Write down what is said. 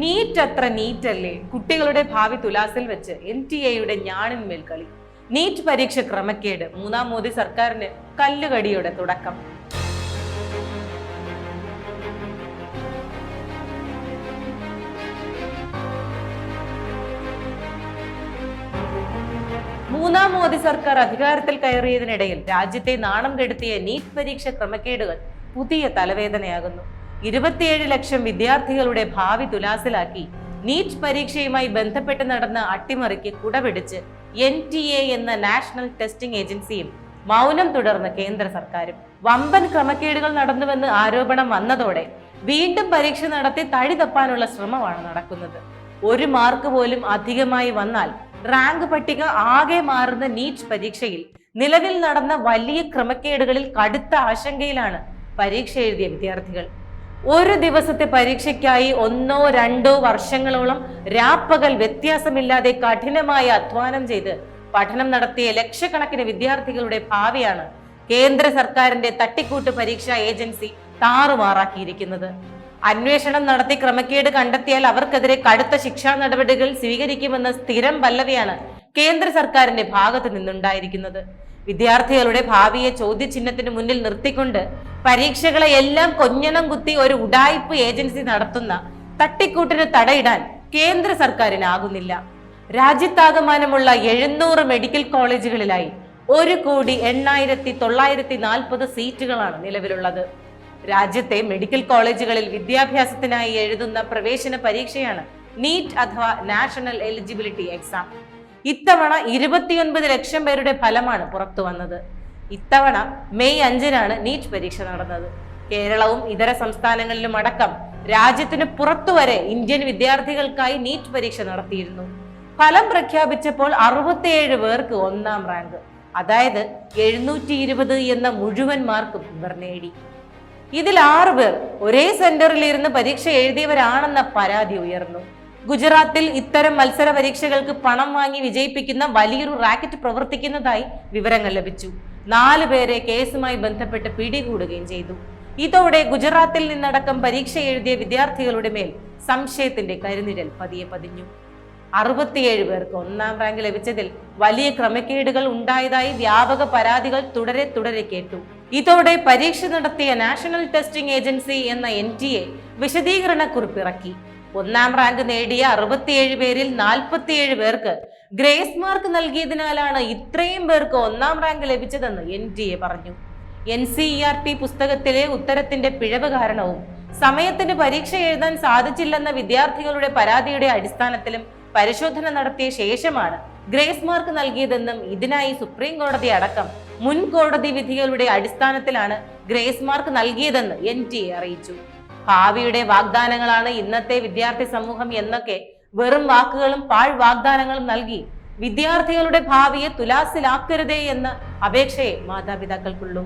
NEET അത്ര NEET അല്ലേ കുട്ടികളുടെ ഭാവി തുലാസിൽ വെച്ച് എൻ ടി എയുടെ ഞാണിൻ മേൽക്കളി നീറ്റ് പരീക്ഷ ക്രമക്കേട്. മൂന്നാം മോദി സർക്കാരിന് കല്ലുകടിയുടെ തുടക്കം. മൂന്നാം മോദി സർക്കാർ അധികാരത്തിൽ കയറിയതിനിടയിൽ രാജ്യത്തെ നാണം കെടുത്തിയ നീറ്റ് പരീക്ഷ ക്രമക്കേടുകൾ പുതിയ തലവേദനയാകുന്നു. ഇരുപത്തിയേഴ് ലക്ഷം വിദ്യാർത്ഥികളുടെ ഭാവി തുലാസിലാക്കി. നീറ്റ് പരീക്ഷയുമായി ബന്ധപ്പെട്ട് നടന്ന അട്ടിമറിക്ക് കുടപിടിച്ച് എൻ ടി എ എന്ന നാഷണൽ ടെസ്റ്റിംഗ് ഏജൻസിയും മൗനം തുടർന്ന് കേന്ദ്ര സർക്കാരും. വമ്പൻ ക്രമക്കേടുകൾ നടന്നുവെന്ന് ആരോപണം വന്നതോടെ വീണ്ടും പരീക്ഷ നടത്തി തഴി തപ്പാനുള്ള ശ്രമമാണ് നടക്കുന്നത്. ഒരു മാർക്ക് പോലും അധികമായി വന്നാൽ റാങ്ക് പട്ടിക ആകെ മാറുന്ന നീറ്റ് പരീക്ഷയിൽ നിലവിൽ നടന്ന വലിയ ക്രമക്കേടുകളിൽ കടുത്ത ആശങ്കയിലാണ് പരീക്ഷ എഴുതിയ വിദ്യാർത്ഥികൾ. ഒരു ദിവസത്തെ പരീക്ഷയ്ക്കായി ഒന്നോ രണ്ടോ വർഷങ്ങളോളം രാപ്പകൽ വ്യത്യാസമില്ലാതെ കഠിനമായ അധ്വാനം ചെയ്ത് പഠനം നടത്തിയ ലക്ഷക്കണക്കിന് വിദ്യാർത്ഥികളുടെ ഭാവിയാണ് കേന്ദ്ര സർക്കാരിന്റെ തട്ടിക്കൂട്ട് പരീക്ഷാ ഏജൻസി താറുമാറാക്കിയിരിക്കുന്നത്. അന്വേഷണം നടത്തി ക്രമക്കേട് കണ്ടെത്തിയാൽ അവർക്കെതിരെ കടുത്ത ശിക്ഷാ നടപടികൾ സ്വീകരിക്കുമെന്ന സ്ഥിരം പല്ലവിയാണ് കേന്ദ്ര സർക്കാരിന്റെ ഭാഗത്ത് നിന്നുണ്ടായിരിക്കുന്നത്. വിദ്യാർത്ഥികളുടെ ഭാവിയെ ചോദ്യചിഹ്നത്തിന് മുന്നിൽ നിർത്തിക്കൊണ്ട് പരീക്ഷകളെ എല്ലാം കൊഞ്ഞണം കുത്തി ഒരു ഉഡായിപ്പ് ഏജൻസി നടത്തുന്ന തട്ടിക്കൂട്ടിന് തടയിടാൻ കേന്ദ്ര സർക്കാരിനാകുന്നില്ല. രാജ്യത്താകമാനമുള്ള എഴുന്നൂറ് മെഡിക്കൽ കോളേജുകളിലായി ഒരു കോടി എണ്ണായിരത്തി തൊള്ളായിരത്തി നാൽപ്പത് സീറ്റുകളാണ് നിലവിലുള്ളത്. രാജ്യത്തെ മെഡിക്കൽ കോളേജുകളിൽ വിദ്യാഭ്യാസത്തിനായി എഴുതുന്ന പ്രവേശന പരീക്ഷയാണ് നീറ്റ് അഥവാ നാഷണൽ എലിജിബിലിറ്റി എക്സാം. ഇത്തവണ ഇരുപത്തിയൊൻപത് ലക്ഷം പേരുടെ ഫലമാണ് പുറത്തു വന്നത്. ഇത്തവണ മെയ് അഞ്ചിനാണ് നീറ്റ് പരീക്ഷ നടന്നത്. കേരളവും ഇതര സംസ്ഥാനങ്ങളിലും അടക്കം രാജ്യത്തിന് പുറത്തുവരെ ഇന്ത്യൻ വിദ്യാർത്ഥികൾക്കായി നീറ്റ് പരീക്ഷ നടത്തിയിരുന്നു. ഫലം പ്രഖ്യാപിച്ചപ്പോൾ അറുപത്തിയേഴ് പേർക്ക് ഒന്നാം റാങ്ക്. അതായത് എഴുന്നൂറ്റി ഇരുപത് എന്ന മുഴുവൻ മാർക്കും ഇവർ നേടി. ഇതിൽ ആറു പേർ ഒരേ സെന്ററിൽ ഇരുന്ന് പരീക്ഷ എഴുതിയവരാണെന്ന പരാതി ഉയർന്നു. ഗുജറാത്തിൽ ഇത്തരം മത്സര പരീക്ഷകൾക്ക് പണം വാങ്ങി വിജയിപ്പിക്കുന്ന വലിയൊരു റാക്കറ്റ് പ്രവർത്തിക്കുന്നതായി വിവരങ്ങൾ ലഭിച്ചു. നാല് പേരെ കേസുമായി ബന്ധപ്പെട്ട് പിടികൂടുകയും ചെയ്തു. ഇതോടെ ഗുജറാത്തിൽ നിന്നടക്കം പരീക്ഷ എഴുതിയ വിദ്യാർത്ഥികളുടെ മേൽ സംശയത്തിന്റെ കരുനിഴൽ പതിയെ പതിഞ്ഞു. അറുപത്തിയേഴ് പേർക്ക് ഒന്നാം റാങ്ക് ലഭിച്ചതിൽ വലിയ ക്രമക്കേടുകൾ ഉണ്ടായതായി വ്യാപക പരാതികൾ തുടരെ തുടരെ കേട്ടു. ഇതോടെ പരീക്ഷ നടത്തിയ നാഷണൽ ടെസ്റ്റിംഗ് ഏജൻസി എന്ന എൻ ടി എ വിശദീകരണക്കുറിപ്പ് ഇറക്കി. ഒന്നാം റാങ്ക് നേടിയ അറുപത്തിയേഴ് പേരിൽ നാൽപ്പത്തിയേഴ് പേർക്ക് ഗ്രേസ് മാർക്ക് നൽകിയതിനാലാണ് ഇത്രയും പേർക്ക് ഒന്നാം റാങ്ക് ലഭിച്ചതെന്ന് എൻ ഡി എ പറഞ്ഞു. N C E R T പുസ്തകത്തിലെ ഉത്തരത്തിന്റെ പിഴവ് കാരണവും സമയത്തിന് പരീക്ഷ എഴുതാൻ സാധിച്ചില്ലെന്ന വിദ്യാർത്ഥികളുടെ പരാതിയുടെ അടിസ്ഥാനത്തിലും പരിശോധന നടത്തിയ ശേഷമാണ് ഗ്രേസ് മാർക്ക് നൽകിയതെന്നും ഇതിനായി സുപ്രീം കോടതി അടക്കം മുൻ കോടതി വിധികളുടെ അടിസ്ഥാനത്തിലാണ് ഗ്രേസ് മാർക്ക് നൽകിയതെന്ന് എൻ ടി അറിയിച്ചു. ഭാവിയുടെ വാഗ്ദാനങ്ങളാണ് ഇന്നത്തെ വിദ്യാർത്ഥി സമൂഹം എന്നൊക്കെ വെറും വാക്കുകളും പാഴ് വാഗ്ദാനങ്ങളും നൽകി വിദ്യാർത്ഥികളുടെ ഭാവിയെ തുലാസിലാക്കരുതേ എന്ന് അപേക്ഷയെ മാതാപിതാക്കൾക്കുള്ളൂ.